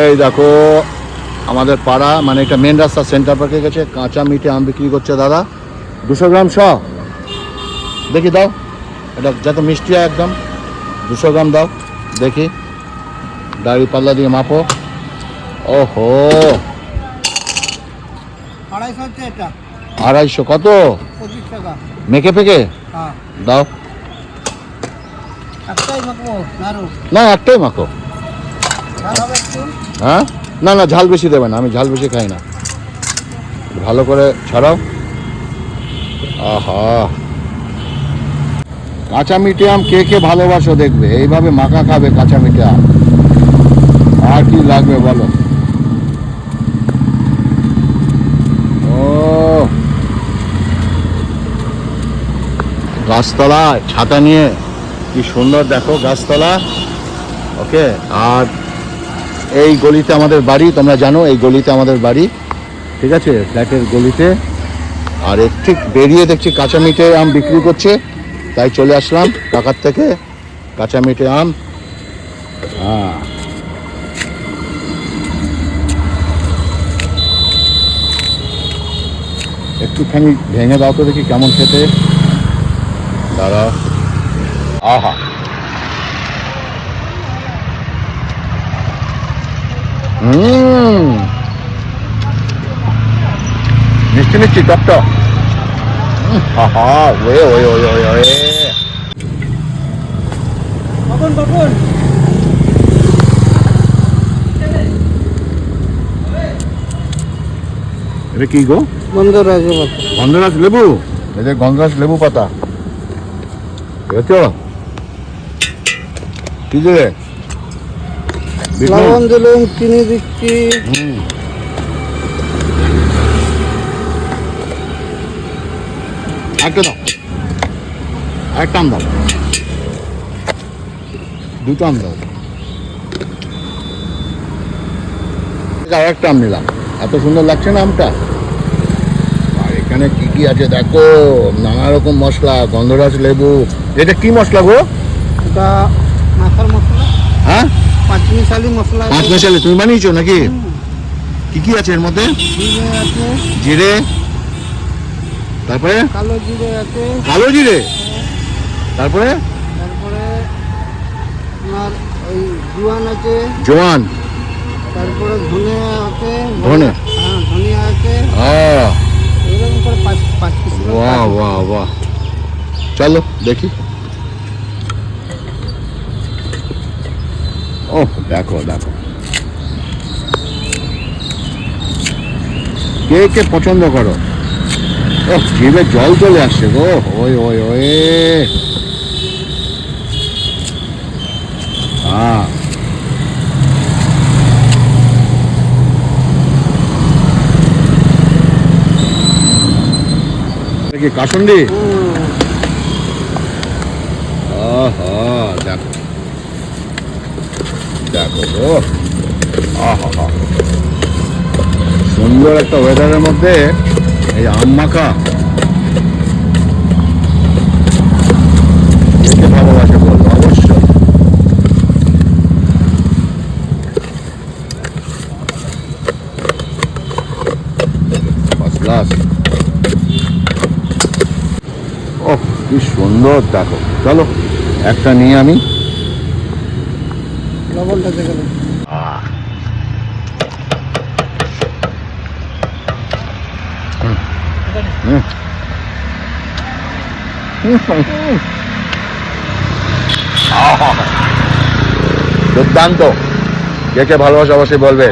এই দেখো আমাদের পাড়া মানে এটা মেন রাস্তা সেন্টার পার্কে গেছে কাঁচা মিঠে আম বিক্রি করছে দাদা। দুশো গ্রাম শ দেখি দাও এটা যত মিষ্টি হয় একদম। দুশো গ্রাম দাও দেখি। দাড়ি পাল্লা দিয়ে মাপো। ওহো। আড়াইশো কত? মেখে ফেকে হ্যাঁ। দাও। না একটাই মাখো। হ্যাঁ? না না ঝাল বেশি দেবে না আমি ঝাল বেশি খাই না। ভালো করে ছড়াও। আহা। কাঁচা মিঠে আম কে কে ভালোবাসো দেখবে? এইভাবে মাখা খাবে কাঁচা মিঠে আম। আর কি লাগবে বলো? ও। গাছতলা ছাতা নিয়ে কি সুন্দর দেখো গাছতলা। ওকে? আর এই গলিতে আমাদের বাড়ি, তোমরা জানো এই গলিতে আমাদের বাড়ি। ঠিক আছে? ফ্ল্যাটের গলিতে। আর এর ঠিক বেরিয়ে দেখছি কাঁচা মিঠে আম বিক্রি করছে। তাই চলে আসলাম টাকার থেকে কাঁচা মিঠে আম। হ্যাঁ। একটুখানি ভেঙে দাও তো দেখি কেমন খেতে। দাঁড়াও আহা হুম মিষ্টি মিষ্টি টক টক আহা ওয়ে ওয়ে ওয়ে ওয়ে ওয়ে কখন কখন এটা কি গো বন্ধ রাখব গন্ধরাজ লেবু এদের গন্ধরাজ লেবু পাতা বুঝছ কি নুন? লবণ দিলুম চিনি দিচ্ছি। একটা দাও। একটা আম দাও। দুটো আম দাও। আর একটা আম নিলাম। এত সুন্দর লাগছে না আমটা? আর এখানে কি কি আছে দেখো? নানা রকম মশলা গন্ধরাজ লেবু। এটা কি মশলা গো? এটা হ্যাঁ? পাঁচ মিশালি মশলা পাঁচ আছে। তুমি বানিয়েছো নাকি? কি কি আছে এর মধ্যে? জিরে তারপরে? কালো জিরে আছে। কালো জিরে? তারপরে? তারপরে আপনার ওই জোয়ান আছে। জোয়ান। তারপরে ধনে আছে। ধনে? হ্যাঁ আছে। এরকম করে পাঁচ পাঁচ পিস বাহ বাহ বাহ। চলো দেখি। ও দেখো দেখো। কে কে পছন্দ করো? ও জিভে জল চলে আসছে গো। ওই ওই ওই। হ্যাঁ কি কাসন্দি? হুম, আহা। দেখো। আহা সুন্দর একটা ওয়েদারের মধ্যে এই আম মাখা। অবশ্যই। কি সুন্দর, দেখো। চলো, একটা নিয়ে আমি লবণটা দেখে। দুর্দান্ত। কে কে ভালোবাসা অবশ্যই বলবে